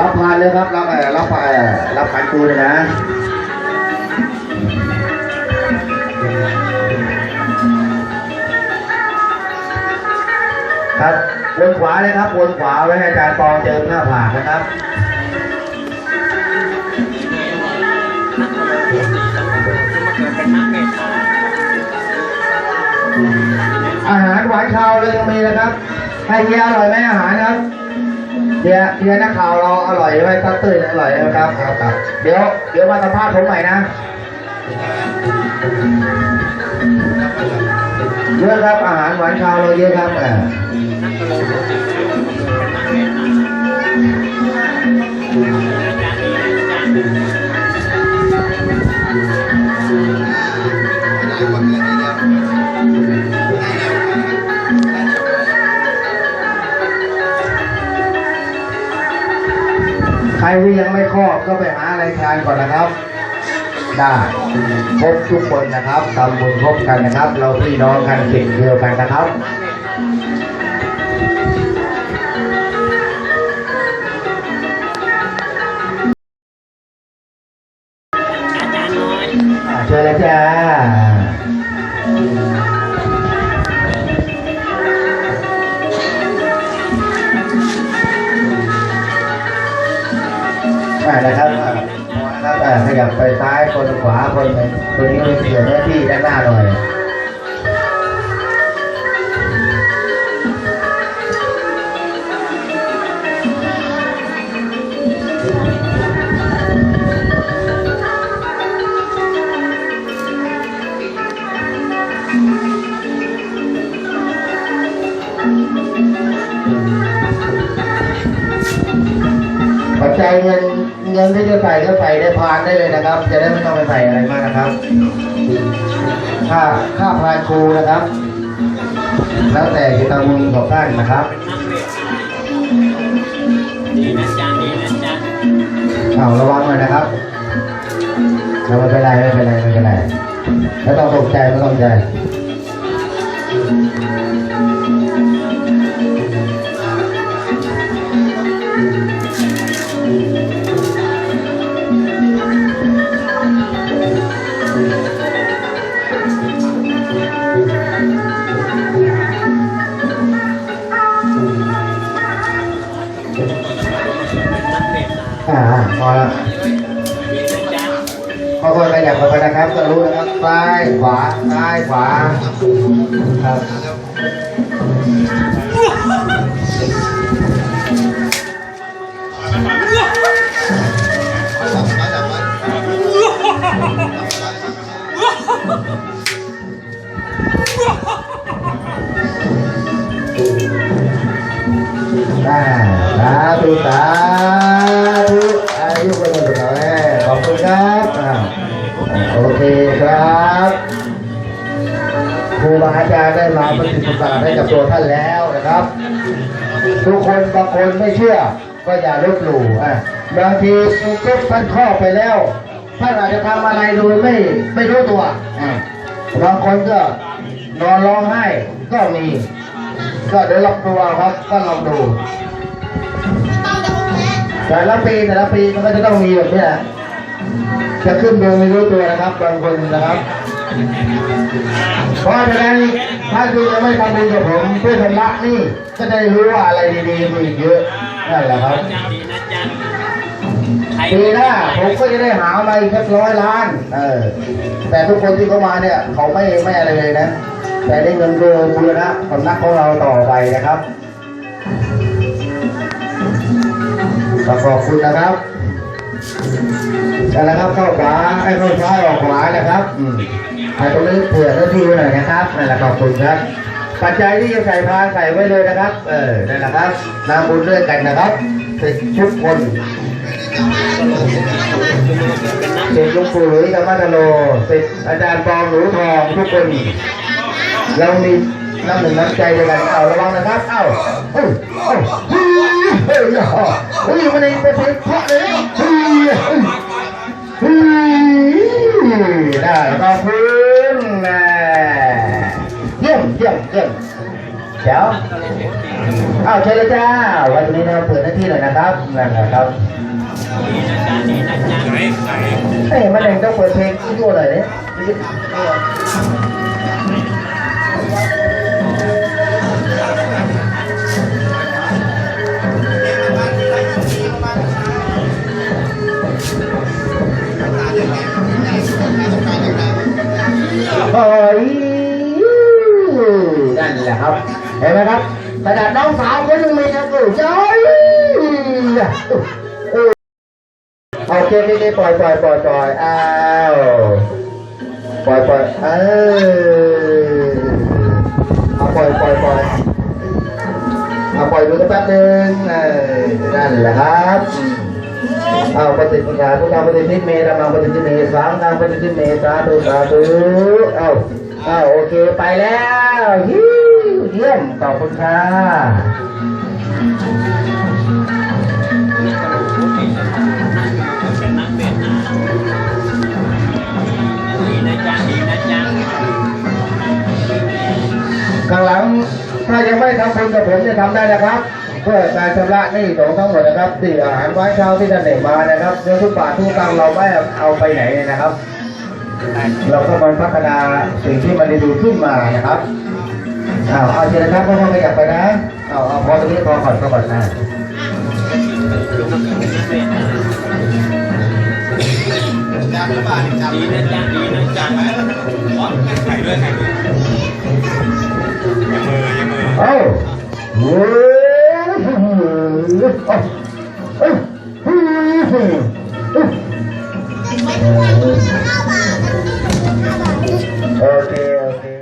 รับพานเอ่อรับพันกูเลยนะครับวนขวาเลยครับวนขวาไว้ให้อาจารย์ปองเจิมหน้าผากนะครับอาหารหวานคาวเลยยังมีนะครับให้เฮียอร่อยไหมอาหารครับ เฮียเฮียนักข่าวเราอร่อยไหมตัดตื่นอร่อยนะครับครับครับ เดี๋ยวเดี๋ยวมาสัมภาษณ์ผมใหม่นะเยอะครับอาหารหวานชาวเราเยอะครับอ่า ที่ยังไม่ครอบก็ไปหาอะไรทานก่อนนะครับ ได้พบทุกคนนะครับทำบุญพบกันนะครับ เราพี่น้องกันสิ่งเดียวกันนะครับอ่าเชิญเลยจ้า ขยับไปซ้ายคนขวาคนคนนี้เสียหน้าที่ด้านหน้าหน่อย จจัยเงินเงินที่จะใส่ก็ใส่ได้พานได้เลยนะครับ จะได้ไม่ต้องไปใส่อะไรมากนะครับ ค่าค่าพานครูนะครับ แล้วแต่กิจกรรมของท่านนะครับดีนะจ๊ะดีนะจ๊ะเอาระวังหน่อยนะครับไม่เป็นไรไม่เป็นไรไม่เป็นไรไม่ต้องตกใจไม่ต้องใจ อ่าพอแล้วค่อยๆขยับเข้าไปนะครับก็รู้นะครับซ้ายขวาซ้ายขวาครับอ่าสาธุสาธุ ครับอ่าโอเคครับครูบาอาจารย์ได้มาปฏิบัติการให้กับตัวท่านแล้วนะครับ ทุกคนบางคนไม่เชื่อ ก็อย่าลบหลู่อะบางทีทุกท่านครอบไปแล้วท่านอาจจะทำอะไรโดยไม่ไม่รู้ตัวอะบางคนก็นอนร้องไห้ก็มี ก็เดี๋ยวลองดูครับก็ลองดูแต่ละปีแต่ละปีมันก็จะต้องมีแบบนี้ย จะขึ้นโดยไม่รู้ตัวนะครับบางคนนะครับเพราะฉะนั้นถ้าคุณยังไม่ทำบุญกับผมเพื่อชำระนี่ก็จะได้รู้ว่าอะไรดีๆมีอีกเยอะนั่นแหละครับดีนะจ๊ะใครปีหน้าผมก็จะได้หามาอีกสักร้อยล้าน เออ แต่ทุกคนที่เข้ามาเนี่ย เขาไม่ไม่อะไรเลยนะ แต่ได้เงินดูบูรณะสำนักของเราต่อไปนะครับขอบคุณนะครับ นั่นแหละครับเข้าขวาให้เข้าซ้ายออกขวานะครับอืมให้ตรงนี้เผื่อหน้าที่ไว้หน่อยนะครับนั่นแหละขอบคุณครับ ปัจจัยที่จะใส่พานใส่ไว้เลยนะครับ เออนั่นแหละครับนำบุญด้วยกันนะครับสิบทุกคนสิบลุงปู่หลุยธรรมธโลสิทธิ์อาจารย์ปองหนูทองทุกคนเรามีน้ำหนึ่งน้ำใจด้วยกันเอาระวังนะครับ เอ้าเอ้าเอ้าเฮ้ยเฮ้ยเฮ้ยมันเองเป็นเพลงเพราะเลยนะเฮ้ยเฮ้ย ได้ขอบคุณนะเยี่ยมเยี่ยมเยี่ยมเดี๋ยวเอาเชิญเลยจ้า วันนี้เราเปิดหน้าที่เลยนะครับนั่นแหละครับไหนไหนเอ้ยมันเองต้องเปิดเพลงตัวหน่อยเนี่ย ห็นไหมครับขนาดน้องสาวคนนึงมีนะกูจ้อยโอเคโอเคปล่อยปล่อยปล่อยปล่อยอ้าวปล่อยปล่อยเออเอาปล่อยปล่อยปล่อยเอาปล่อยดูสักแป๊บนึงนั่นแหละครับเอาปฏิปทาพุทธปฏิทิเมธรรมปฏิทิเมสามทางปฏิทิเมสาธุสาธุเอาเอาโอเคไปแล้ว เยี่ยมขอบคุณค่ะนี่ก็รู้ว่าดังหลังถ้ายังไม่ทำบุญกับผมจะทำได้นะครับ เพื่อการชำระหนี้ของทั้งหมดนะครับที่อาหารไว้เช้าที่ท่านได้มานะครับเรื่องทุกบาททุกตังเราไม่เอาไปไหนเลยนะครับ เราก็มันพัฒนาสิ่งที่มันดีขึ้นมานะครับ อาเอาเชิญนะครับก็ต้องขยับไปนะเอาเอาพอตรงนี้พอก่อนพอก่อนนะดีนะจ๊ะดีนะจ๊ะไข่ด้วยไข่ด้วยอย่ามืออย่ามือเอาโอ้โอเค